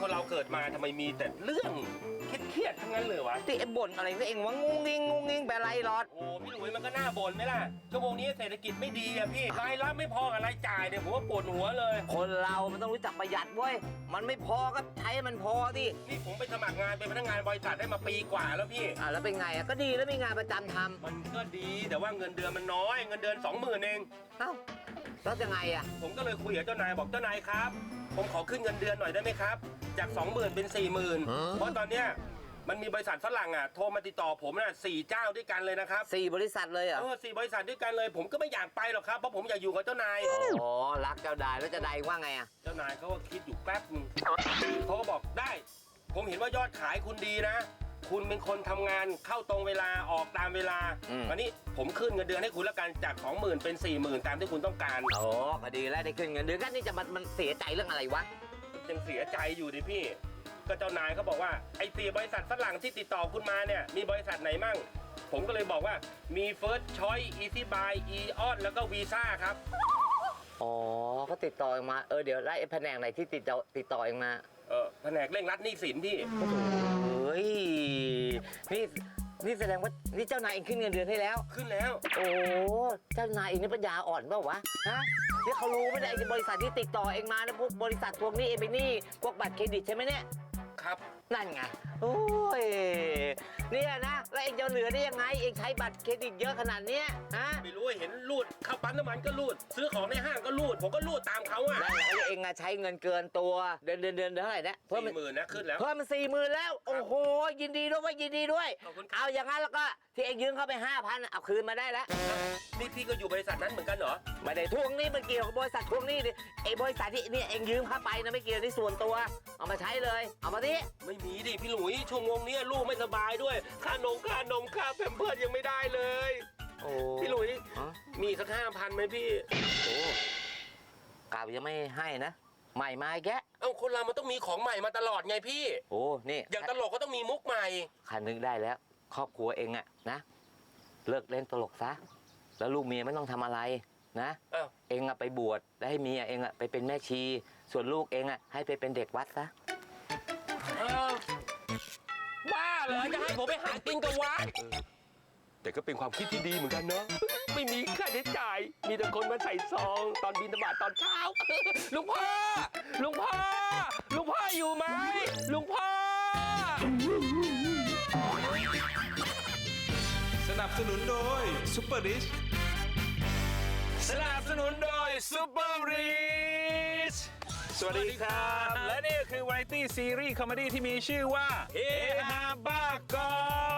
คนเราเกิดมาทำไมมีแต่เรื่องเครียดๆทั้งนั้นเลยวะ ที่เอ็มบ่นอะไรก็เองว่างุ้งงิงงุ้งงิงไปไรหรอด โอ้พี่หลุยมันก็น่าบ่นไหมล่ะ ชั่วโมงนี้เศรษฐกิจไม่ดีอะพี่รายรับไม่พอกับรายจ่ายเนี่ยผมว่าปวดหัวเลย คนเรามันต้องรู้จักประหยัดเว้ย มันไม่พอก็ใช้ให้มันพอดินี่ผมไปสมัครงานเป็นพนักงานบริษัทได้มาปีกว่าแล้วพี่ อะแล้วเป็นไงอะก็ดีแล้วมีงานประจำทำมันก็ดีแต่ว่าเงินเดือนมันน้อย เงินเดือนสองหมื่นเอง เอ้าแล้วยังไงอะผมก็เลยคุยกับเจ้านายบอกเจ้านายครับ ผมขอขึ้นเงินเดือนหน่อยได้ไหมครับ จาก 20,000 เป็น 40,000 เพราะตอนเนี้ยมันมีบริษัทฝรั่งอะโทรมาติดต่อผมน่ะสี่เจ้าด้วยกันเลยนะครับสี่บริษัทเลยเหรอะเออสี่บริษัทด้วยกันเลย ผมก็ไม่อยากไปหรอกครับเพราะผมอยากอยู่กับเจ้านายอ๋อรักเจ้าได้แล้วเจะได้ว่าไงอะเจ้านายเขาก็คิดอยู่แป๊บนึงเขาก็บอกได้ ผมเห็นว่ายอดขายคุณดีนะ คุณเป็นคนทำงานเข้าตรงเวลาออกตามเวลาอืม วันนี้ผมขึ้นเงินเดือนให้คุณแล้วกันจาก 20,000 เป็น 40,000 ตามที่คุณต้องการโอ้ก็ดีแล้วได้ขึ้นเงินเดือนกันนี่จะมันมันเสียใจเรื่องอะไรวะ ยังเสียใจอยู่ดิพี่ ก็เจ้านายเขาบอกว่าไอ้สี่บริษัทฝรั่งที่ติดต่อคุณมาเนี่ยมีบริษัทไหนมั่ง ผมก็เลยบอกว่ามี First Choice Easy Buy Eon แล้วก็ Visa ครับ อ๋อ ก็ติดต่อเองมา เออ เดี๋ยวไล่แผนกไหนที่ติดต่อติดต่อเองมา เออแผนกเร่งรัดหนี้สินพี่เฮ้ย นี่นี่แสดงว่านี่เจ้านายเองขึ้นเงินเดือนให้แล้ว ขึ้นแล้ว โอ้เจ้านายเองนี่ปัญญาอ่อนเปล่าวะฮะนี่เขารู้ไม่ได้ไอ้บริษัทที่ติดต่อเองมานะพวกบริษัทพวกนี้เองไปนหนี่พวกบัตรเครดิตใช่ไหมเนี่ย ครับ นั่นไงโอ้ยเนี่ยนะ แล้วเองจะเหลือได้ยังไง เองใช้บัตรเครดิตเยอะขนาดเนี้ยฮะไม่รู้ว่าเห็นรูดเข้าปั๊มน้ำมันก็รูด ซื้อของในห้างก็รูด ผมก็รูดตามเขาอะนั่นแหละแล้วเองอะใช้เงินเกินตัวเดือนเดือนเดือนเท่าไหร่นะเพิ่มสี่หมื่นนะขึ้นแล้ว เพิ่มมาสี่หมื่นแล้ว โอ้โห ยินดีด้วยเวยยินดีด้วย ขอบคุณครับ เอาอย่างนั้นแล้วก็ที่เองยืมเข้าไปห้าพันเอาคืนมาได้แล้ว นี่พี่ก็อยู่บริษัทนั้นเหมือนกันเหรอ ไม่ได้ทวงหนี้มันเกี่ยวกับบริษัททวงหนี้ดิไอ้บริษัทที่เนี่ยเองยืมเข้าไปนะไม่เกี่ยวที่ส่วนตัว เอามาใช้เลย เอามาดิไม่มีดิพี่หลุยช่วงงนี้ลูกไม่สบายด้วย ค่านมค่านมค่าแพมเพิร์ดยังไม่ได้เลย โอ้พี่หลุยอ๋อมีสักห้าพันไหมพี่ โอ้กล่าวยังไม่ให้นะ ใหม่มาอีกแกะเอ้าคนเรามันต้องมีของใหม่มาตลอดไงพี่ โอ้นี่อย่างตลกก็ต้องมีมุกใหม่ คันนึงได้แล้ว ครอบครัวเองอะนะ เลิกเล่นตลกซะ แล้วลูกเมียไม่ต้องทำอะไรนะ อ้าว เองอะไปบวชแล้วให้เมียเองอะไปเป็นแม่ชี ส่วนลูกเองอะให้ไปเป็นเด็กวัดซะ เอ้าบ้าเหรอจะให้ผมไปหากินกับวัดแต่ก็เป็นความคิดที่ดีเหมือนกันเนาะไม่มีค่าใช้จ่าย มีแต่คนมาใส่ซอง ตอนบินบาตตอนเช้าลุงพ่อลุงพ่อลุงพ่ออยู่ไหมลุงพ่อ สนับสนุนโดยซุปเปอร์ดิชสนับสนุนโดยซูเปอร์รีช สวัสดีครับ และนี่คือวาไรตี้ซีรีส์คอมเมดี้ที่มีชื่อว่าเฮฮาบ้ากอ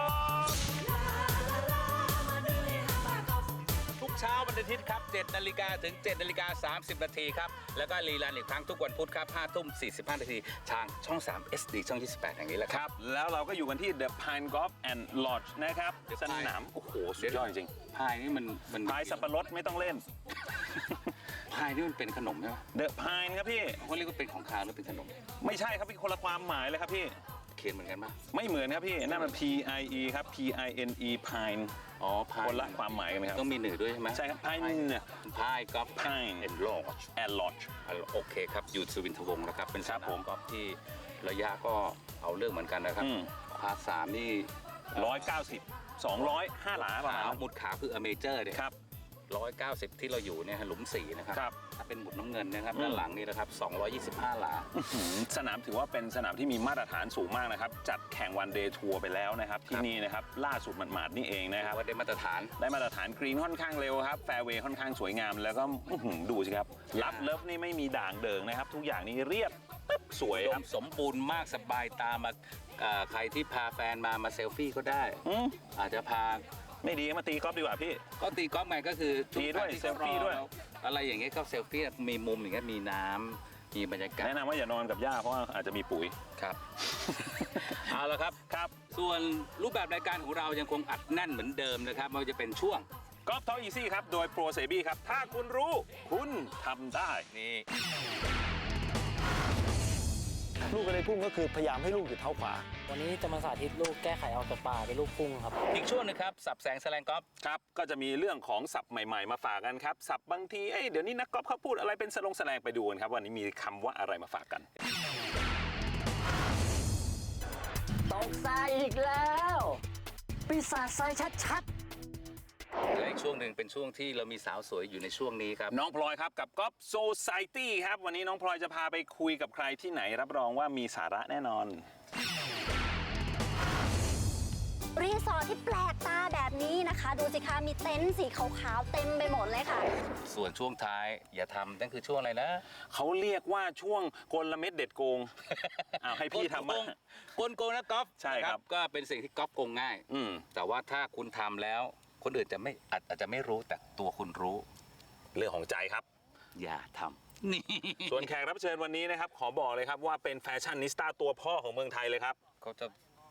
เช้าวันอาทิตย์ครับ7นาฬิกาถึง7นาฬิกา30 นาทีครับ แล้วก็รีลันอีกครั้งทุกวันพุธครับ5ทุ่ม 45 นาทีทางช่อง 3 SD ช่อง 28 แห่งนี้แหละคครัรับ บ แล้วเราก็อยู่กันที่ The Pine Golf and Lodge นะครับ The ส Pine นาม โอ้โห สุดยอดจริงพายนี่มันมันพายสับปะรดไม่ต้องเล่น พายนี่มันเป็นขนมใช่ไหม The Pine ครับพี่ เขาเรียกว่าเป็นของคาวหรือเป็นขนม ไม่ใช่ครับพี่คนละความหมายเลยครับพี่ เขียนเหมือนกันปะไม่เหมือนครับพี่นั่นมัน P I E ครับ P I N E Pine อ๋อพายคนละความหมายกันนะครับ ต้องมีหนือด้วยใช่ไหมใช่ครับ Pine เนี่ย พายกอล์ฟ Pine เอ็นโลด and Lodge โอเคครับอยู่สุวินทวงศ์นะครับ เป็นสครับนาผมมกอล์ฟที่ระยะก็เอาเรื่องเหมือนกันนะครับ อืม พาร์ทสามนี่190 205หลาประมาณขาวหมุดขาวคืออเมเจอร์เนี่ยครับ ร้อยเก้าสิบที่เราอยู่เนี่ยฮะหลุมสี่นะครับครับ ถ้าเป็นหมุดน้ำเงินนะครับอืม ด้านหลังนี่นะครับ225หลาหืมสนามถือว่าเป็นสนามที่มีมาตรฐานสูงมากนะครับ จัดแข่งวันเดย์ทัวร์ไปแล้วนะครับ ที่นี่นะครับล่าสุดหมาดๆนี่เองนะครับว่าได้มาตรฐาน ได้มาตรฐานกรีนค่อนข้างเร็วครับ แฟร์เวย์ค่อนข้างสวยงาม แล้วก็อื้อหือดูสิครับ รับเลิฟนี่ไม่มีด่างเดิงนะครับ ทุกอย่างนี่เรียบปึ๊บสวยอุคดรับ มสมบูรณ์มากสบายตามาอ่าใครที่พาแฟนมามาเซลฟี่ก็ได้ อืมอาจจะพา ไม่ดีมาตีกอล์ฟดีกว่าพี่ ก็ตีกอล์ฟไงก็คือทุกดีด้วยครั้งที่เซลฟี่ด้วยรออะไรอย่างเงี้ยก็เซลฟี่มีมุมอย่างเงี้ยมีน้ำมีบรรยากาศแนะนำว่าอย่านอนกับหญ้าเพราะว่าอาจจะมีปุ๋ยครับ เอาละครับ ครับส่วนรูปแบบรายการของเรายังคงอัดแน่นเหมือนเดิมนะครับไม่ว่าจะเป็นช่วง กอล์ฟทออีซี่ครับ โดยโปรเซบีครับ ถ้าคุณรู้ คุณทำได้ นี่ ลูกกระไดพุ่งก็คือพยายามให้ลูกอยู่เท้าขวา วันนี้จะมาสาธิตลูกแก้ไขออกจากป่าเป็นลูกพุ่งครับ อีกช่วงหนึงครับ สับแสงแสลงกอล์ฟครับ ก็จะมีเรื่องของศัพท์ใหม่ ๆ มาฝากกันครับศัพท์บางทีเอ้ยเดี๋ยวนี้นักกอล์ฟเขาพูดอะไรเป็นสลงแสลงไปดูกันครับวันนี้มีคำว่าอะไรมาฝากกัน ตกทรายอีกแล้ว ปีศาจทรายชัด และอีกช่วงหนึ่งเป็นช่วงที่เรามีสาวสวยอยู่ในช่วงนี้ครับ น้องพลอยครับกับกอล์ฟโซซตี้ครับ วันนี้น้องพลอยจะพาไปคุยกับใครที่ไหน รับรองว่ามีสาระแน่นอน รีสอร์ทที่แปลกตาแบบนี้นะคะ ดูสิคะมีเต็นท์สีขาวๆเต็มไปหมดเลยค่ะ ส่วนช่วงท้ายอย่าทำนั่นคือช่วงอะไรนะเขาเรียกว่าช่วงกลเม็ดเด็ดโกง อ้าวให้พี่ทำกมาลโกงกลนะกอล์ฟใช่ครับ นะก็เป็นสิ่งที่กอล์ฟโกงง่าย อืม แต่ว่าถ้าคุณทำแล้ว คนอื่นจะไม่อาจอาจจะไม่รู้แต่ตัวคุณรู้ เรื่องของใจครับ อย่าทำนี่ส่วนแขกรับเชิญวันนี้นะครับ ขอบอกเลยครับว่าเป็นแฟชั่นนิสต้าตัวพ่อของเมืองไทยเลยครับเขาจะ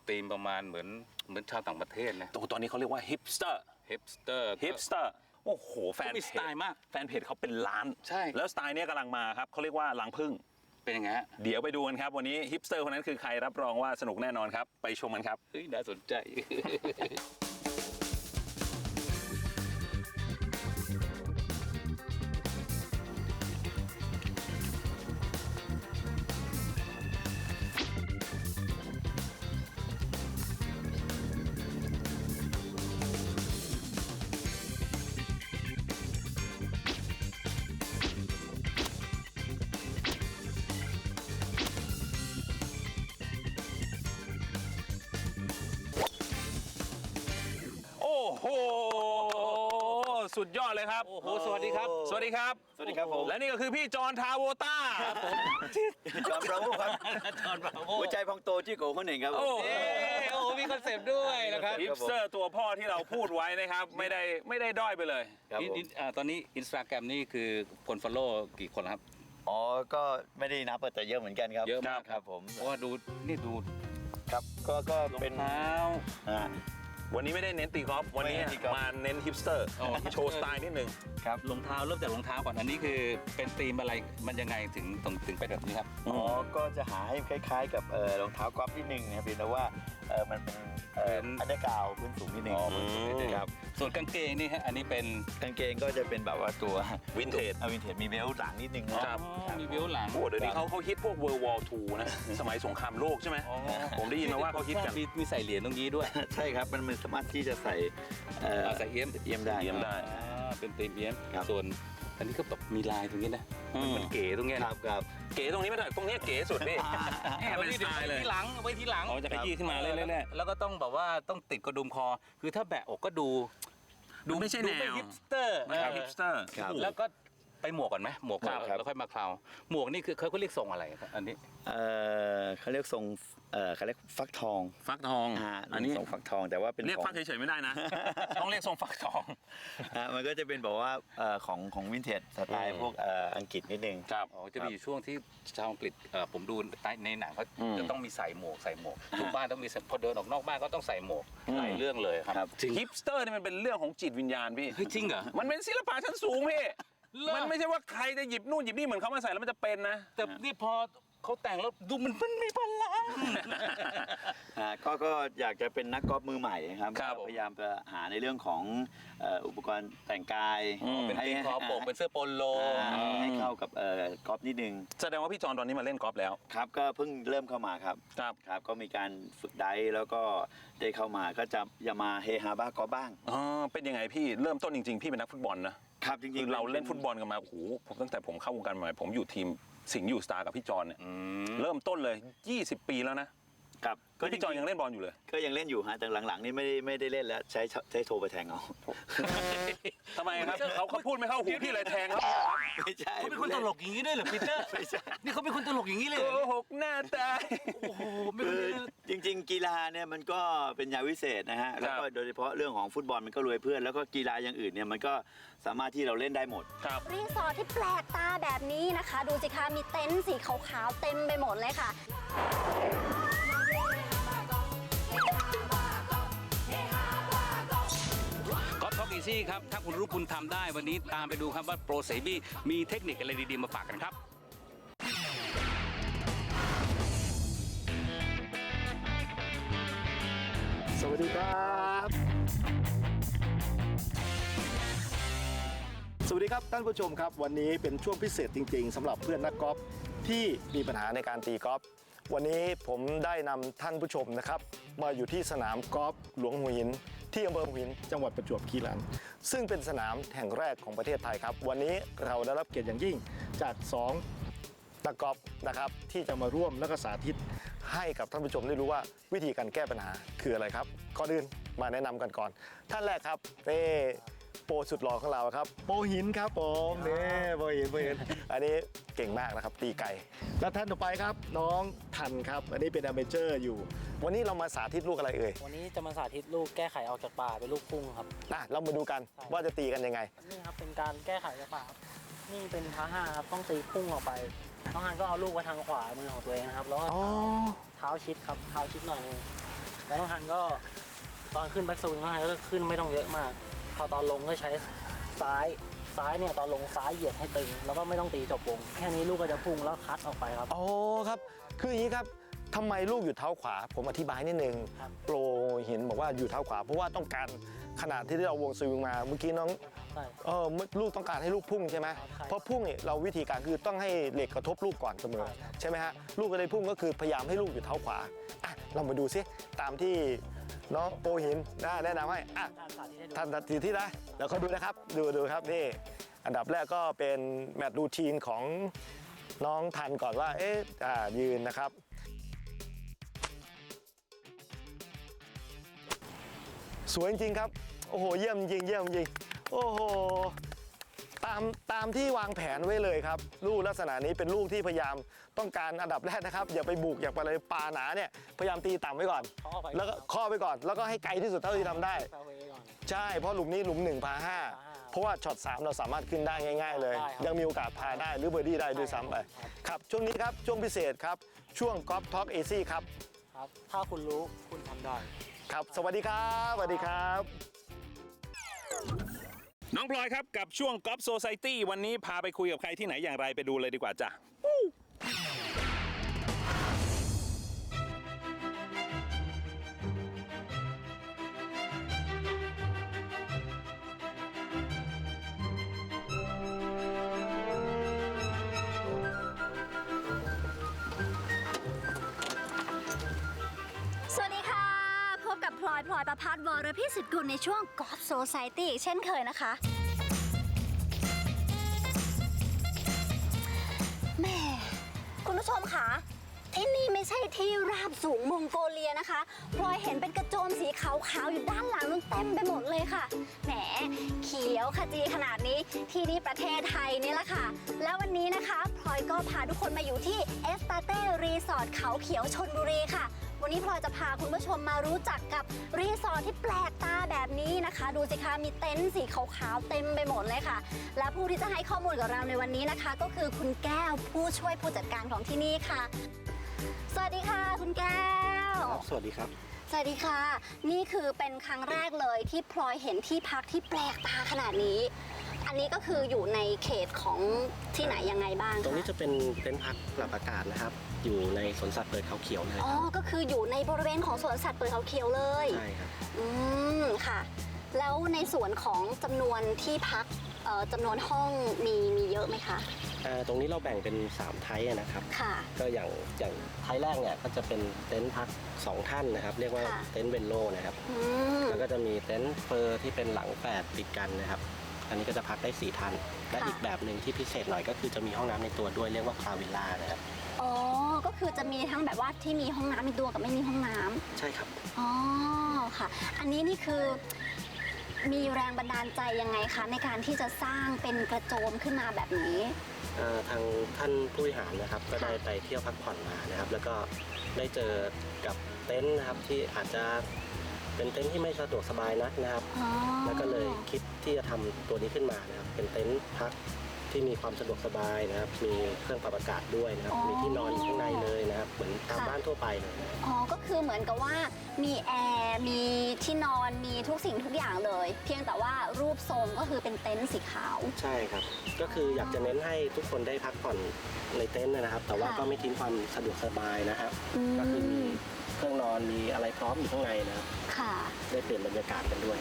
ตีมประมาณเหมือนเหมือนชาวต่างประเทศนะโอ้ตอนนี้เขาเรียกว่าฮิปสเตอร์ฮิปสเตอร์ฮิปสเตอร์โอ้โหแฟนเขามีเพสไตล์จมากแฟนเพจเขาเป็นล้าน ใช่ แล้วสไตล์เนี้ยกำลังมาครับเขาเรียกว่าลังพึ่งเป็นยังไงฮะเดี๋ยวไปดูกันครับ วันนี้ฮิปสเตอร์คนนั้นคือใครรับรองว่าสนุกแน่นอนครับ ไปชมกันครับเฮ้ยน่าสนใจ ยอดเลยครับโอ้โหสวัสดีครับ สวัสดีครับ สวัสดีครับผมและนี่ก็คือพี่จอห์นทาโวต้าจอห์นบราโวครับจอห์นบราโวหัวใจพองโตที่โกคนหนึ่งครับโอ้เอ้ยโอ้โหมีคอนเซปต์ด้วยนะครับฮิปสเตอร์ตัวพ่อที่เราพูดไว้นะครับ ไม่ได้ไม่ได้ด้อยไปเลยครับอินผมอินอ่าตอนนี้อินสตาแกรมนี่คือคนฟอลโล่กี่คนครับอ๋อ ก็ไม่ได้นับแต่เยอะเหมือนกันครับ เยอะมากครับผมเพราะว่าดูนี่ดูครับ ก็ก็เป็นเท้าอ่า วันนี้ไม่ได้เน้นตีกอล์ฟวันนี้ไม่เน้นตีกอล์ฟ มาเน้นฮิปสเตอร์อ๋อ โชว์สไตล์นิดนึง ครับรองเท้าเริ่มจากรองเท้าก่อนอันนี้คือเป็นธีมอะไรมันยังไงถึงถึงถึงเป็นแบบนี้ครับ อ๋อก็จะหาให้คล้ายๆ กับเอ่อรองเท้ากอล์ฟนิดนึงนะครับเพียงแต่ว่า เอ่อมันเป็นเอ่อเป็นอันเดอร์กราวด์พื้นสูงนิดนึงอ๋อพื้นสูงนิดนึงครับ ส่วนกางเกงนี่ฮะอันนี้เป็น กางเกงก็จะเป็นแบบว่าตัววินเทจเอาวินเทจมีเบลต์หลังนิดนึงนะครับอ๋อมีวิวหลังโอ้เดี๋ยวนี้เขาเขาฮิตพวก World War II นะ สมัยสงครามโลกใช่ไหมอ๋อผมได้ยินมาว่าเขาฮิตกัน มีมีใส่เหรียญตรงนี้ด้วยใช่ครับ มันมันสามารถที่จะใส่เอ่อใส่เอี้ยมเอี่ยมได้ เอี่ยมได้ อ่าเป็นธีมเอี้ยมครับ ส่วน อันนี้ก็แบบมีลายตรงนี้นะอืมมันเก๋ตรงเนี้ยครับครับ เก๋ตรงนี้ไม่ได้ตรงเนี้ยเก๋สุดพี่แอบไว้ที่ที่หลังเอาไว้ที่หลังอ๋อจะขยี้ขึ้นมาเรื่อยๆแล้วก็ต้องแบบว่าต้องติดกระดุมคอ คือถ้าแบะอกก็ดู ดูไม่ใช่แนวดูฮิปสเตอร์ไม่ใช่ฮิปสเตอร์ครับแล้วก็ไปหมวกก่อนไหมหมวกก่อนครับแล้วค่อยมาเคลาหมวกนี่คือเขาเขาเรียกทรงอะไรครับอันนี้เอ่อเขาเรียกทรง เอ่อเขาเรียกฟักทองฟักทองอ่าอันนี้ทรงฟักทองแต่ว่าเป็นเรียกของฟักเฉยๆไม่ได้นะ ต้องเรียกทรงฟักทองอ่ามันก็จะเป็นแบบว่าเอ่อของของวินเทจสไตอืล์มพวกเอ่ออังกฤษนิดนึง ครับอ๋อจะมีอยู่ช่วงที่ชาวอังกฤษเอ่อผมดูใต้ในหนังเขาอืมจะต้องมีใส่หมวกใส่หมวกทุกบ้านต้องมีใส่พอเดินออกนอกบ้านก็ต้องใส่หมวกอืม หลายเรื่องเลยครับครับจริงฮิปสเตอร์นี่มันเป็นเรื่องของจิตวิญญาณพี่ เฮ้ยจริงเหรอ มันเป็นศิลปะชั้นสูงพี่ เหรอ มันไม่ใช่ว่าใครจะหยิบนู่นหยิบนี่เหมือนเขามาใส่แล้วมันจะเป็นนะ แต่นี่พอ เขาแต่งแล้วดูมันมันมีพลัง อ่าก็ก็อยากจะเป็นนักกอล์ฟมือใหม่นะครับครับก็พยายามจะหาในเรื่องของเอ่ออุปกรณ์แต่งกายอืมเป็นตีคอปกเป็นเสื้อโปโลอ่าให้เข้ากับเอ่อกอล์ฟนิดนึงแสดงว่าพี่จอนตอนนี้มาเล่นกอล์ฟแล้วครับก็เพิ่งเริ่มเข้ามาครับ ครับ ครับก็มีการฝึกไดฟ์แล้วก็ได้เข้ามาก็จะอย่ามาเฮฮาบ้ากอล์ฟบ้าง อ๋อเป็นยังไงพี่เริ่มต้นจริงๆ พี่เป็นนักฟุตบอลนะ ครับจริงคือเราเล่นฟุตบอลกันมาโอ้โหผมตั้งแต่ผมเข้าวงการใหม่ผมอยู่ทีมสิงห์ยูสตาร์กับพี่จอนเนี่ยเริ่มต้นเลย 20 ปีแล้วนะ ครับก็พี่จอนยังเล่นบอลอยู่เลย ก็ยังเล่นอยู่ฮะแต่หลังๆนี่ไม่ได้ไม่ได้เล่นแล้วใช้ใช้โทรไปแทงเอาทำไมครับเขาเขาพูดไม่เข้าหูพี่เลยแทงครับไม่ใช่เขาเป็นคนตลกอย่างนี้ด้วยเหรอปีเตอร์ไม่ใช่นี่เขาเป็นคนตลกอย่างนี้เลยโกเหรอหกหน้าตายโอ้โหไม่คืรู้อเลยจริง ๆ กีฬาเนี่ยมันก็เป็นยาวิเศษนะฮะแล้วก็โดยเฉพาะเรื่องของฟุตบอลมันก็รวยเพื่อนแล้วก็กีฬาอย่างอื่นเนี่ยมันก็สามารถที่เราเล่นได้หมดครับรีสอร์ทที่แปลกตาแบบนี้นะคะ ดูสิคะมีเต็นท์สีขาวๆเต็มไปหมดเลยค่ะ ซี่ครับ ถ้าคุณรู้คุณทำได้วันนี้ตามไปดูครับว่าโปรเซบี้มีเทคนิคอะไรดีๆมาฝากกันครับ สวัสดีครับ สวัสดีครับท่านผู้ชมครับ วันนี้เป็นช่วงพิเศษจริง ๆสำหรับเพื่อนนักกอล์ฟที่มีปัญหาในการตีกอล์ฟวันนี้ผมได้นำท่านผู้ชมนะครับ มาอยู่ที่สนามกอล์ฟหลวงหัวหิน ที่อำเภอหัวหินจังหวัดประจวบคีรีขันธ์ซึ่งเป็นสนามแห่งแรกของประเทศไทยครับ วันนี้เราได้รับเกียรติอย่างยิ่งจากสองนักกอล์ฟนะครับที่จะมาร่วมและก็สาธิต ให้กับท่านผู้ชมได้รู้ว่าวิธีการแก้ปัญหาคืออะไรครับก่อนอื่นมาแนะนำกันก่อน ท่านแรกครับเป้ โปรสุดหล่อของเราครับ โปรหินครับผมนี่โปรหินโปรหินอันนี้เก่งมากนะครับ ตีไก่ แล้วท่านต่อไปครับ น้องทันครับ อันนี้เป็นอเมเจอร์อยู่ วันนี้เรามาสาธิตลูกอะไรเอ่ยวันนี้จะมาสาธิตลูกแก้ไขออกจากป่าเป็นลูกพุ่งครับอะเรามาดูกันว่าจะตีกันยังไง นี่ครับเป็นการแก้ไขจากป่าครับนี่เป็นท้าห้าครับต้องตีพุ่งออกไปน้องฮันก็เอาลูกไว้ทางขวามือของตัวเองนะครับแล้วก็อ๋อ เท้าชิดครับเท้าชิดหน่อยนึงแล้วน้องฮันก็ตอนขึ้นแบ็กสวิงน้องฮันก็ขึ้นไม่ต้องเยอะมากพ อตอนลงก็ใช้ซ้ายซ้ายเนี่ยตอนลงซ้ายเหยียดให้ตึง แล้วก็ไม่ต้องตีจบวงแค่นี้ลูกก็จะพุ่งแล้วคัดออกไปครับ อ๋อครับ คืออย่างนี้ครับทำไมลูกอยู่เท้าขวา ผมอธิบายนิดนึงครับ โปรหินบอกว่าอยู่เท้าขวา เพราะว่าต้องการขนาดที่เราวงสวิงมาเมื่อกี้น้องใช่ เออลูกต้องการให้ลูกพุ่งใช่ไหมใช่เพราะพุ่งเนี่ยเราวิธีการคือต้องให้เหล็กกระทบลูกก่อนเสมอใช่ไหมฮะลูกก็เลยพุ่งก็คือพยายามให้ลูกอยู่เท้าขวาอะเรามาดูซิตามที่ น้องโปรหินนะแนะนำให้อะการสาธิตให้ดูท่านทันทีที่นะเดี๋ยวเขาดูนะครับ ดูดูครับนี่ อันดับแรกก็เป็นแมตช์รูทีนของน้องทันก่อนว่า เอ๊ะอ่ายืนนะครับสวยจริงๆครับ โอ้โห เยี่ยมจริง เยี่ยมจริง โอ้โห ตามตามที่วางแผนไว้เลยครับ ลูกลักษณะนี้เป็นลูกที่พยายามต้องการอันดับแรกนะครับ อย่าไปบุกอย่าไปอะไรปลาหนาเนี่ยพยายามตีต่ำไว้ก่อนเขาเอาไปแล้วก็ข้อไปก่อน แล้วก็ให้ไกลที่สุดเท่าที่ทำได้แฟร์เวย์ก่อน ใช่ เพราะหลุมนี้หลุม1พาห้าพาห้าเพราะว่าช็อต3 เราสามารถขึ้นได้ง่าย ๆ เลย ได้ครับยังมีโอกาสพาได้หรือเบอร์ดี้ได้ด้วยซ้ำไป ครับ ครับ ช่วงนี้ครับ ช่วงพิเศษครับ ช่วงกอล์ฟท็อกเอซี่ครับ ครับ ถ้าคุณรู้คุณทำได้ ครับ สวัสดีครับ สวัสดีครับ น้องพลอยครับกับช่วงกอล์ฟโซไซตี้วันนี้พาไปคุยกับใครที่ไหนอย่างไรไปดูเลยดีกว่าจ้ะ อยประพัฒน์วรพิสิทธิ์กุลในช่วงกอล์ฟโซไซตี้เช่นเคยนะคะ แม่คุณผู้ชมคะที่นี่ไม่ใช่ที่ราบสูงมองโกเลียนะคะพลอยเห็นเป็นกระโจมสีขาวๆอยู่ด้านหลังนู้นเต็มไปหมดเลยค่ะ แหมเขียวขจีขนาดนี้ที่นี่ประเทศไทยนี่แหละค่ะ แล้ววันนี้นะคะพลอยก็พาทุกคนมาอยู่ที่เอสตาเต้รีสอร์ทเขาเขียวชนบุรีค่ะ วันนี้พลอยจะพาคุณผู้ชมมารู้จักกับรีสอร์ทที่แปลกตาแบบนี้นะคะ ดูสิคะมีเต็นท์สีขาวๆเต็มไปหมดเลยค่ะ และผู้ที่จะให้ข้อมูลกับเราในวันนี้นะคะ ก็คือคุณแก้วผู้ช่วยผู้จัดการของที่นี่ค่ะ สวัสดีค่ะ คุณแก้วสวัสดีครับ สวัสดีค่ะ นี่คือเป็นครั้งแรกเลยที่พลอยเห็นที่พักที่แปลกตาขนาดนี้ออันนี้ก็คืออยู่ในเขตของที่ไหนยังไงบ้างตรงนี้คะจะเป็นเต็นท์พักปรับอากาศนะครับ อยู่ในสวนสัตว์เปิดเขาเขียวเลยอ๋อ ก็คืออยู่ในบริเวณของสวนสัตว์เปิดเขาเขียวเลย ใช่ครับอืมค่ะ แล้วในส่วนของจำนวนที่พักเอ่อจำนวนห้องมีมีเยอะไหมคะ เอ่อตรงนี้เราแบ่งเป็น3ไทป์อะนะครับ ค่ะ ก็อย่างอย่างไทป์แรกเนี่ยก็จะเป็นเต็นท์พัก2ท่านนะครับ เรียกว่าค่ะ เต็นท์เวนโลนะครับ อืม แล้วก็จะมีเต็นท์เฟอร์ที่เป็นหลังแปดติดกันนะครับ อันนี้ก็จะพักได้4ท่าน และค่ะ อีกแบบหนึ่งที่พิเศษหน่อยก็คือจะมีห้องน้ำในตัวด้วยเรียกว่าคาวิลล่านะครับ อ๋อก็ คือจะมีทั้งแบบว่าที่มีห้องน้ำในตัวกับไม่มีห้องน้ำ ใช่ครับ อ๋อค่ะ อันนี้นี่คือมีแรงบันดาลใจยังไงคะ ในการที่จะสร้างเป็นกระโจมขึ้นมาแบบนี้ เอ่อทางท่านผู้บริหารนะครับก็ได้ไปเที่ยวพักผ่อนมานะครับ แล้วก็ได้เจอกับเต็นท์นะครับที่อาจจะเป็นเต็นท์ที่ไม่สะดวกสบายนักนะครับ อ๋อแล้วก็เลยคิดที่จะทำตัวนี้ขึ้นมานะครับ เป็นเต็นท์พัก ที่มีความสะดวกสบายนะครับ มีเครื่องปรับอากาศด้วยนะครับมีที่นอนอยู่ข้างในเลยนะครับ เหมือนตามบ้านทั่วไปเลยนะครับอ๋อ ก็คือเหมือนกับว่ามีแอร์ มีที่นอน มีทุกสิ่งทุกอย่างเลย เพียงแต่ว่ารูปทรงก็คือเป็นเต็นท์สีขาว ใช่ครับ ก็คืออยากจะเน้นให้ทุกคนได้พักผ่อนในเต็นท์นะครับ แต่ว่าค่ะก็ไม่ทิ้งความสะดวกสบายนะครับ อืก็คือมีมเครื่องนอน มีอะไรพร้อมอยู่ข้างในนะครับ ค่ะ ได้เปลี่ยนบรรยากาศกันด้วย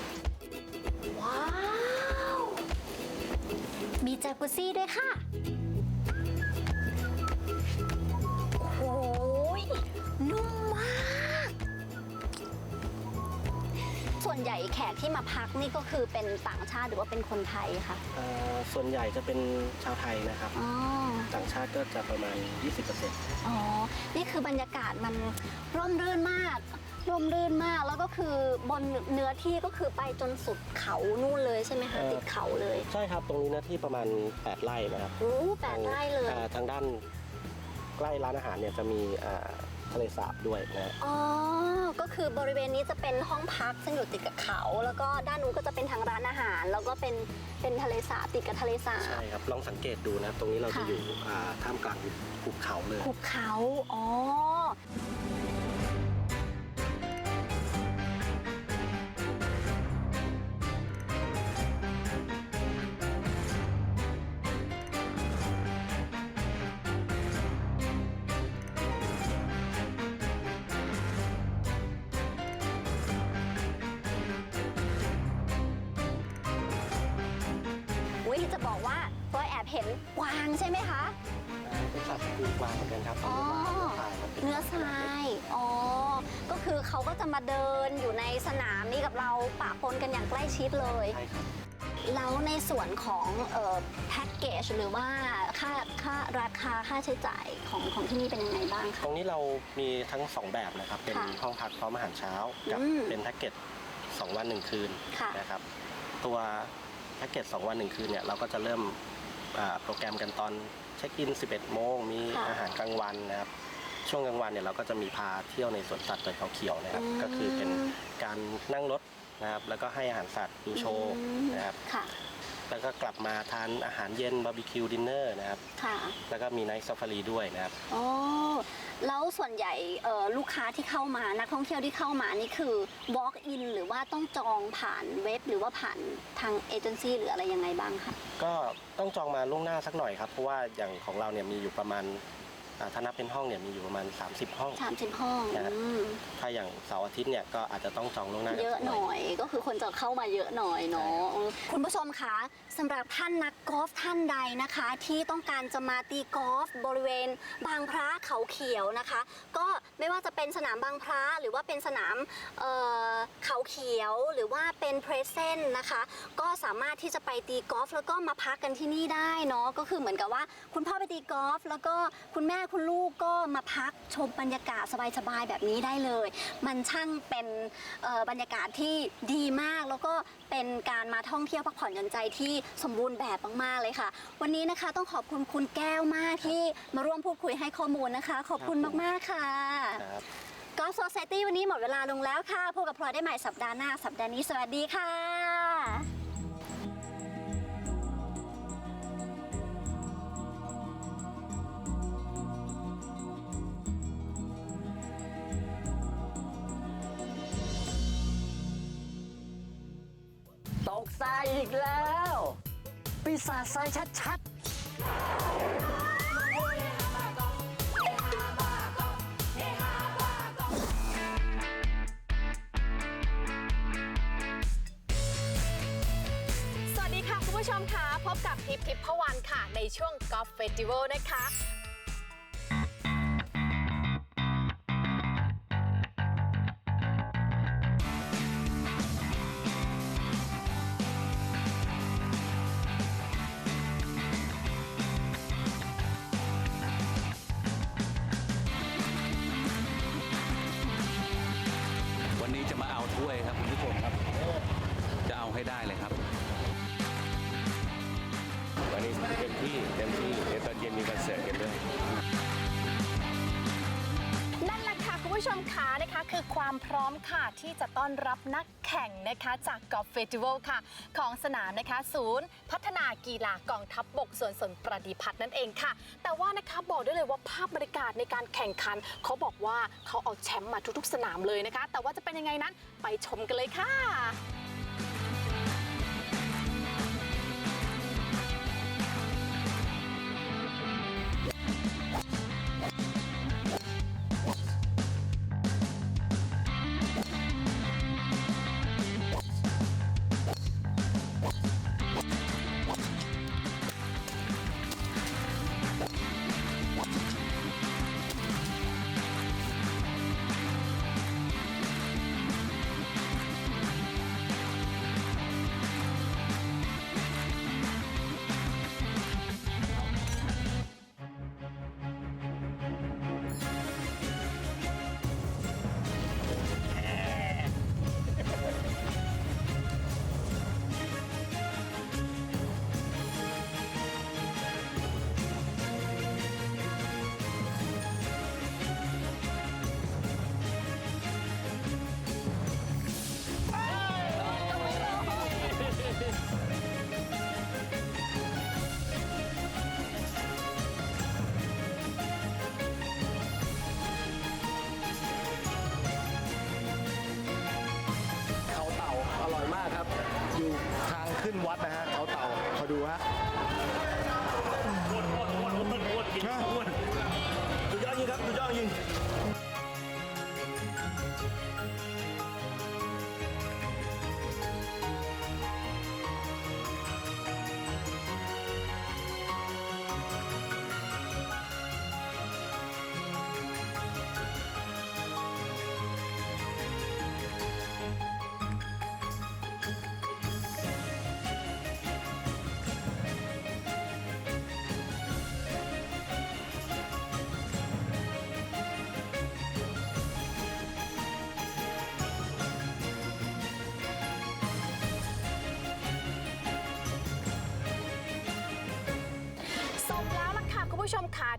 ว้าว มีจากุซี่ด้วยค่ะ โอ้ยนุ่มมาก ส่วนใหญ่แขกที่มาพักนี่ก็คือเป็นต่างชาติหรือว่าเป็นคนไทยคะเอ่อส่วนใหญ่จะเป็นชาวไทยนะครับ อ๋อ ต่างชาติก็จะประมาณ 20%อ๋อ นี่คือบรรยากาศมันร่มรื่นมาก ร่มรื่นมากแล้วก็คือบนเนื้อที่ก็คือไปจนสุดเขานู่นเลยใช่ไหมคะเอ่อ ติดเขาเลยใช่ครับตรงนี้เนื้อที่ประมาณ 8 ไร่นะครับโอ้แปดไร่เลยอ่าทางด้านใกล้ร้านอาหารเนี่ยจะมีอ่าทะเลสาบด้วยนะฮะอ๋อก็คือบริเวณนี้จะเป็นห้องพักซึ่งอยู่ติดกับเขา แล้วก็ด้านนู้นก็จะเป็นทางร้านอาหาร แล้วก็เป็นเป็นทะเลสาบติดกับทะเลสาใช่บครับลองสังเกตดูนะครับ ตรงนี้เราจะค่ะ อยู่อ่าท่ามกลางภูเขาเลยหุบเขา อ๋อ เห็นกวางใช่ไหมคะ เป็นสัตว์คูกวางเหมือนกันครับอ๋อ เนื้อทราย อ๋อ ก็คือเขาก็จะมาเดินอยู่ในสนามนี้กับเราปะปนกันอย่างใกล้ชิดเลย ใช่ครับแล้วในส่วนของเอ่อแพ็กเกจหรือว่าค่าค่าราคาค่าใช้จ่ายของของที่นี่เป็นยังไงบ้างตคะรงนี้เรามีทั้ง 2 แบบนะครับ เป็นค่ะห้องพักพร้อมอาหารเช้า กับอืมเป็นแพ็กเกจ2วัน 1 คืนค่ะ นะครับ ตัวแพ็กเกจ2วัน 1 คืนเนี่ยเราก็จะเริ่มอ่า โปรแกรมกันตอนเช็คอิน 11 โมง มีค่ะอาหารกลางวันนะครับ ช่วงกลางวันเนี่ยเราก็จะมีพาเที่ยวในสวนสัตว์เปิดเขาเขียวนะครับ อืมก็คือเป็นการนั่งรถนะครับ แล้วก็ให้อาหารสัตว์ดูโชว์อืมนะครับ ค่ะ แล้วก็กลับมาทานอาหารเย็นบาร์บีคิวดินเนอร์นะครับ ค่ะ แล้วก็มีไนท์ซ a ฟารีด้วยนะครับ อ๋อ แล้วส่วนใหญ่เอ่อลูกค้าที่เข้ามา นักท่องเที่ยวที่เข้ามานี่คือ walk in หรือว่าต้องจองผ่านเว็บ หรือว่าผ่านทางเอเจนซี่หรืออะไรยังไงบ้างคะ ก็ต้องจองมาล่วงหน้าสักหน่อยครับ เพราะว่าอย่างของเราเนี่ยมีอยู่ประมาณ อ่าถ้านับเป็นห้องเนี่ยมีอยู่ประมาณ 30 ห้อง สามสิบห้องนะครับ อืมถ้าอย่างเสาร์อาทิตย์เนี่ยก็อาจจะต้องจองล่วงหน้ากัเยอะหน่อย ก็คือคนจะเข้ามาเยอะหน่อยเนาะคุณผู้ชมคะสำหรับท่านนักกอล์ฟท่านใดนะคะ ที่ต้องการจะมาตีกอล์ฟบริเวณ บางพระเขาเขียวนะคะ ก็ไม่ว่าจะเป็นสนามบางพระหรือว่าเป็นสนามเอ่อเขาเขียวหรือว่าเป็นเพรสเซนนะคะ ก็สามารถที่จะไปตีกอล์ฟแล้วก็มาพักกันที่นี่ได้เนาะก็คือเหมือนกับว่า คุณพ่อไปตีกอล์ฟแล้วก็คุณแม่คุณลูกก็มาพักชมบรรยากาศสบายๆแบบนี้ได้เลย มันช่างเป็นเอ่อบรรยากาศที่ดีมากแล้วก็เป็นการมาท่องเที่ยวพักผ่อนหย่อนใจที่สมบูรณ์แบบมากๆเลยค่ะ วันนี้นะคะต้องขอบคุณคุณแก้วมากที่มาร่วมพูดคุยให้ข้อมูลนะคะ ขอบคุณมากๆค่ะ ครับ ก็โซซ i ตี้วันนี้หมดเวลาลงแล้วค่ะพบกับพลอยได้ใหม่สัปดาห์หน้า สัปดาห์นี้สวัสดีค่ะ อีกแล้ว ปีศาจทรายชัดสวัสดีค่ะ คุณผู้ชมค่ะ พบกับทิพย์ทิพย์พวันค่ะ ในช่วงกอล์ฟเฟสติวัลนะคะ ถ้วยครับคุณผู้ชมครับ จะเอาให้ได้เลยครับ ผู้ชมค่ะนะคะคือความพร้อมค่ะที่จะต้อนรับนักแข่งนะคะจากกอล์ฟเฟสติวัลค่ะ ของสนามนะคะ ศูนย์ พัฒนากีฬากองทัพบบกส่วนสนประดิพัฒน์นั่นเองค่ะ แต่ว่านะคะบอกได้เลยว่าภาพบรรยากาศในการแข่งขัน เขาบอกว่าเขาเอาแชมป์มาทุกๆ สนามเลยนะคะ แต่ว่าจะเป็นยังไงนั้นไปชมกันเลยค่ะ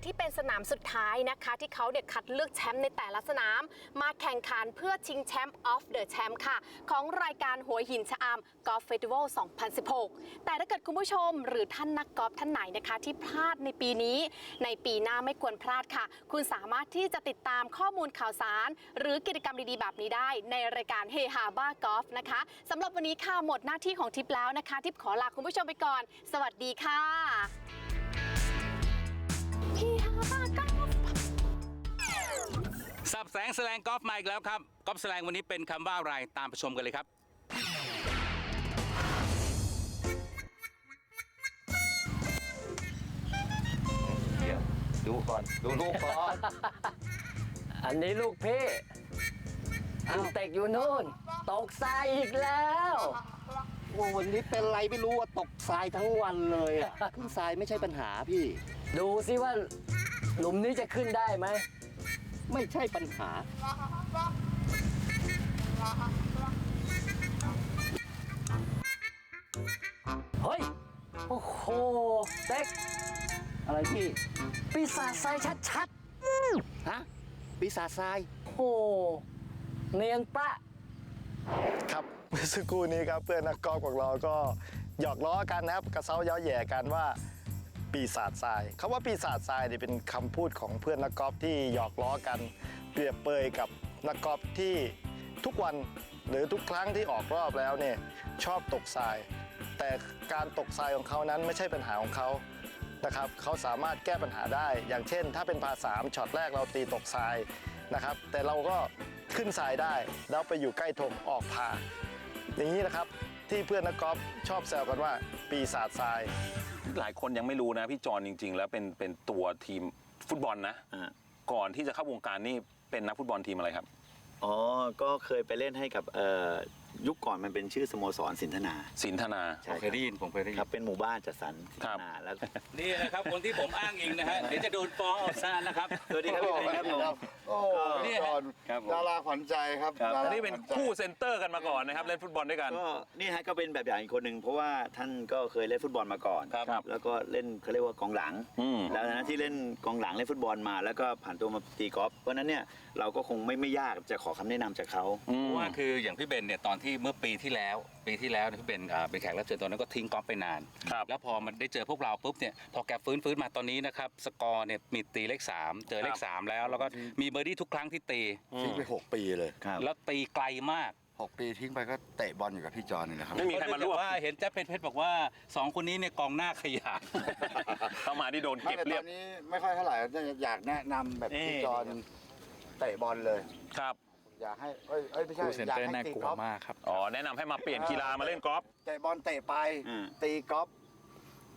ที่เป็นสนามสุดท้ายนะคะ ที่เขาเด็กคัดเลือกแชมป์ในแต่ละสนาม มาแข่งขันเพื่อชิงแชมป์ออฟเดอะแชมป์ค่ะ ของรายการหัวหินชะอำกอล์ฟเฟสติวัล 2016 แต่ถ้าเกิดคุณผู้ชมหรือท่านนักกอล์ฟท่านไหนนะคะ ที่พลาดในปีนี้ ในปีหน้าไม่ควรพลาดค่ะ คุณสามารถที่จะติดตามข้อมูลข่าวสาร หรือกิจกรรมดีๆ แบบนี้ได้ ในรายการเฮฮาบ้ากอล์ฟนะคะสำหรับวันนี้ค่ะหมดหน้าที่ของทิปแล้วนะคะ ทิปขอลาคุณผู้ชมไปก่อน สวัสดีค่ะ สับแสงแสลงกอล์ฟมาอีกแล้วครับกอล์ฟแสลงวันนี้เป็นคำว่าอะไรตามไปชมกันเลยครับดูก่อน ดูลูกก่อนอันนี้ลูกพี่ลูกเต็กอยู่นู่น ตกทรายอีกแล้ว โอ้วันนี้เป็นไรไม่รู้ว่าตกทรายทั้งวันเลยอะขึ้นทรายไม่ใช่ปัญหาพี่ ดูสิว่าหลุมนี้จะขึ้นได้ไหม ไม่ใช่ปัญหา เฮ้ย โอ้โหเต็ก อะไรพี่ ปีศาจทรายชัดๆ ฮะ ปีศาจทราย โอ้โหเนียนปะ ครับเมื่อสักครู่นี้ครับเพื่อนนักกอล์ฟของเราก็หยอกล้อกันนะครับกระเซ้าเย้อแย่กันว่า ปีศาจทรายคำว่าปีศาจทรายเนี่ยเป็นคำพูดของเพื่อนนักกอล์ฟที่หยอกล้อกัน เปรียบเปยกับนักกอล์ฟที่ทุกวันหรือทุกครั้งที่ออกรอบแล้วเนี่ยชอบตกทราย แต่การตกทรายของเขานั้นไม่ใช่ปัญหาของเขานะครับเขาสามารถแก้ปัญหาได้ อย่างเช่น ถ้าเป็นพาสามช็อตแรกเราตีตกทรายนะครับ แต่เราก็ขึ้นทรายได้ แล้วไปอยู่ใกล้ธงออกพาอย่างนี้นะครับ ที่เพื่อนนักกอล์ฟชอบแซวกันว่าปีศาจทราย หลายคนยังไม่รู้นะพี่จอนจริง ๆ แล้วเป็นเป็นตัวทีมฟุตบอลนะอ่าก่อนที่จะเข้าวงการนี่เป็นนักฟุตบอลทีมอะไรครับ อ๋อ ก็เคยไปเล่นให้กับเอ่อยุคก่อนมันเป็นชื่อสโมสรสินธนาสินธนา ใช่เคยได้ยินผมเคยได้ยิน ครับเป็นหมู่บ้านจัดสรรสินครัธบนาแล้ว นี่นะครับคนที่ผมอ้างอิงนะฮะ เดี๋ยวจะโดนฟ้องเอาซะนะครับ สวัสดีครับพี่เป็นครับผมโอ้นี่ฮะครับผมดาราขวัญใจครับครับ ดาราอันนี้เป็นขวัญใจ คู่เซนเตอร์กันมาก่อนนะครับ เล่นฟุตบอลด้วยกัน ก็นี่ฮะก็เป็นแบบอย่างอีกคนหนึ่งเพราะว่าท่านก็เคยเล่นฟุตบอลมาก่อนครับแล้วก็เล่นเขาเรียกว่ากองหลัง อืมแล้วนะที่เล่นกองหลังเล่นฟุตบอลมาแล้วก็ผ่านตัวมาตีกอล์ฟเพราะฉะนั้นเนี่ยเราก็คงไม่ไม่ยากจะขอคำแนะนำจากเขาอืมเพราะว่าคืออย่างพี่เบนเนี่ยตอนที่เมื่อปีที่แล้ว ปีที่แล้วเนี่ยพี่เบนอ่าเป็นแขกรับเชิญตอนนั้นก็ทิ้งกอล์ฟไปนาน ครับแล้วพอมันได้เจอพวกเราปุ๊บเนี่ยพอแกฟื้นฟื้นมาตอนนี้นะครับสกอร์เนี่ยมีตีเลขสามเจอเลขสามแล้ว แล้วก็มีเบอร์ดี้ทุกครั้งที่ตีทิ้งไป6ปีเลยครับแล้วตีไกลมาก6ปีทิ้งไปก็เตะบอลอยู่กับพี่จอนนี่แหละครับ ไม่มีใครมาร่วม เพะว่าเห็นแจ๊บเพชรเพชรบอกว่าสองคนนี้เนี่ยกองหน้าขยันเข้ามาที่โดนไม่เก็บแต่เรีตยอบ นนี้ไม่ค่อยเท่าไหร่อยากแนะนำแบบพี่จอนเตะบอลเลย ครับ อยากให้เอ้ยเอ้ยไม่ใช่ อยากให้ตีกอล์ฟอ๋อ แนะนำให้มาเปลี่ยนกีฬามาเล่นกอล์ฟ เตะบอลเตะไปอืม ตีกอล์ฟ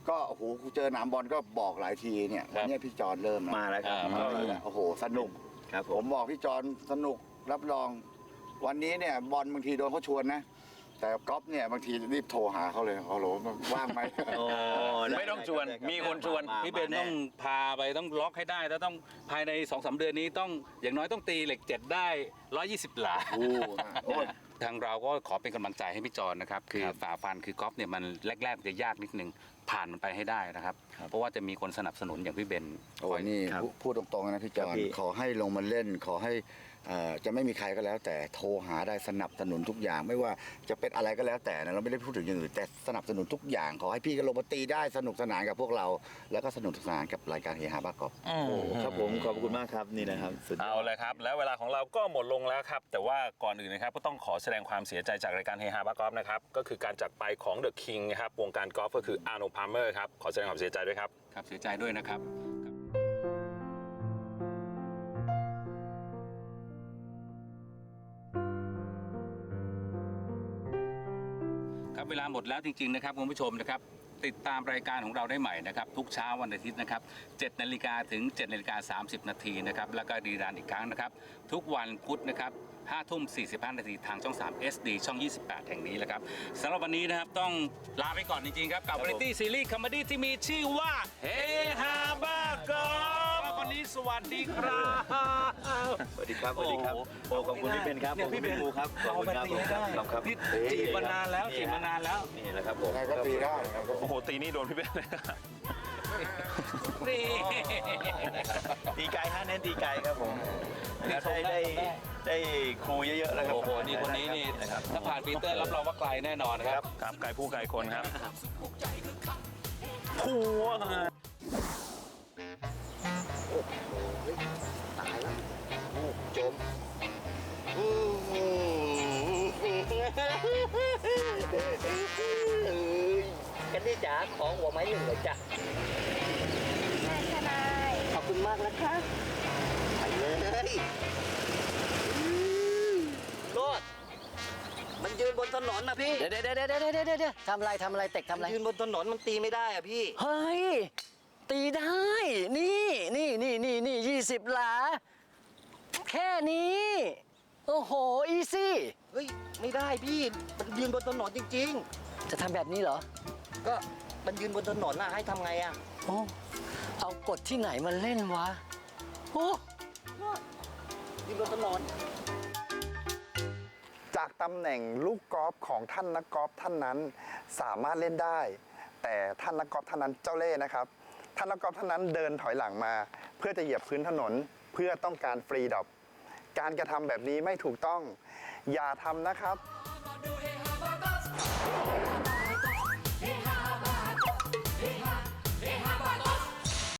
ก็โอ้โหกูเจอหนามบอลก็บอกหลายทีเนี่ยวันนี้พี่จอนเริ่มมาแล้วครับมาแล้ว โอ้โหสนุก ครับผผม มบอกพี่จอนสนุกรับรอง วันนี้เนี่ยบอลบางทีโดนเขาชวนนะ แต่กอล์ฟเนี่ยบางทีรีบโทรหาเขาเลยฮัลโหลว่างไหม โอ้ด้ไม่ต้องชวน ได้ครับมีคนชวนมาพี่เบนมาแต้องพาไปต้องล็อกให้ได้แล้วต้องภายใน2อสเดือนนี้ต้องอย่างน้อยต้องตีเหล็กเจ็ดได้ 120 หลา โอ้โอ้ย ทางเราก็ขอเป็นกำลังใจให้พี่จอนนะครับ คือฝ่าฟันคือกอล์ฟเนี่ยมันแรกๆมันจะยากนิดนึง ผ่านมันไปให้ได้นะครับ เพราะว่าจะมีคนสนับสนุนอย่างพี่เบนโอ้ยนี่ครับพูพูดตรงๆนะพี่จอครันบพี่ ขอให้ลงมาเล่น ขอให้เอ่อ จะไม่มีใครก็แล้ว แต่โทรหาได้สนับสนุนทุกอย่าง ไม่ว่าจะเป็นอะไรก็แล้วแต่นะเราไม่ได้พูดถึงอย่างอื่นแต่สนับสนุนทุกอย่างขอให้พี่ก็ลงมาตีได้สนุกสนานกับพวกเรา แล้วก็สนุกสนานกับรายการเฮฮาบ้ากอบโอ้ครับผมขอบคุณมากครับนี่นะครับสุดยอด เอาเลยครับ แล้วเวลาของเราก็หมดลงแล้วครับ แต่ว่าก่อนอื่นนะครับก็ต้องขอแสดงความเสียใจจากรายการเฮฮาบ้ากอล์ฟนะครับก็คือการจากไปของเดอะคิงนะครับวงการกอล์ฟก็คืออาร์โนพาร์เมอร์ครับขอแสดงความเสียใจด้วยครับ ครับเสียใจด้วยนะครับ ลาหมดแล้วจริงๆนะครับคุณผู้ชมนะครับติดตามรายการของเราได้ใหม่นะครับทุกเช้าวันอาทิตย์นะครับ7นาฬิกาถึง7นาฬิกา30 นาทีนะครับแล้วก็รีรันอีกครั้งนะครับ ทุกวันพุธนะครับ5ทุ่ม 45 นาทีทางช่อง 3 SD ช่อง 28 แห่งนี้แหละครับสำหรับวันนี้นะครับต้องลาไปก่อนจริงๆครับกับครับวาผมไรตี้ซีรีส์คอมเมดี้ที่มีชื่อว่าเฮฮาบ้ากอล์ฟ วันนี้สวัสดีครับสวัสดีครับสวัสดีครับโอ้โอ้ขอบคุณพี่เบนครับเนี่ยขอบคุณพี่พี่เบนภูครับขอบคุณครับเอามาตีให้ได้ขอบคุณครับพี่จีบมานานแล้วจีบมานานแล้วนี่แหละครับผมใครก็ตีได้ครับโอ้โหตีนี่โดนพี่เบนเลยนี่ตีไกลฮะเน้นตีไกลครับผมนี่ได้ชมได้ได้ชมได้ได้ครูเยอะๆแล้วครับโอ้โหนี่คนนี้นี่นะครับถ้าผ่านปีเตอร์รับรองว่าไกลแน่นอนนะครับครับไก่ผู้ไก่คนครับผัว ตายแล้วจมกันนี่จ๋าของหัวไม้หนึ่งเลยจ้ะนายทนายขอบคุณมากนะคะไปเลยโลดมันยืนบนถนนนะพี่เดี๋ยวเดี๋ยวเดี๋ยวเดี๋ยวเดี๋ยวเดี๋ยวทำอะไรทำอะไรเต็กทำอะไร ยืนบนถนนมันตีไม่ได้อะพี่ เฮ้ย ตีได้ นี่นี่นี่นี่นี่ยี่สิบหลา แค่นี้ โอ้โห อีซี่ เฮ้ย ไม่ได้พี่ มันยืนบนถนนจริง จะทำแบบนี้เหรอ ๆ ก็มันยืนบนถนนน่ะให้ทำไงอะโอ้เอากฎที่ไหนมาเล่นวะ โอ้ ยืนบนถนน จากตำแหน่งลูกกอล์ฟของท่านนักกอล์ฟท่านนั้น สามารถเล่นได้ แต่ท่านนักกอล์ฟท่านนั้นเจ้าเล่ห์นะครับ ท่านนักกอล์ฟท่านนั้นเดินถอยหลังมา เพื่อจะเหยียบพื้นถนนเพื่อต้องการฟรีดอปการกระทำแบบนี้ไม่ถูกต้อง อย่าทำนะครับ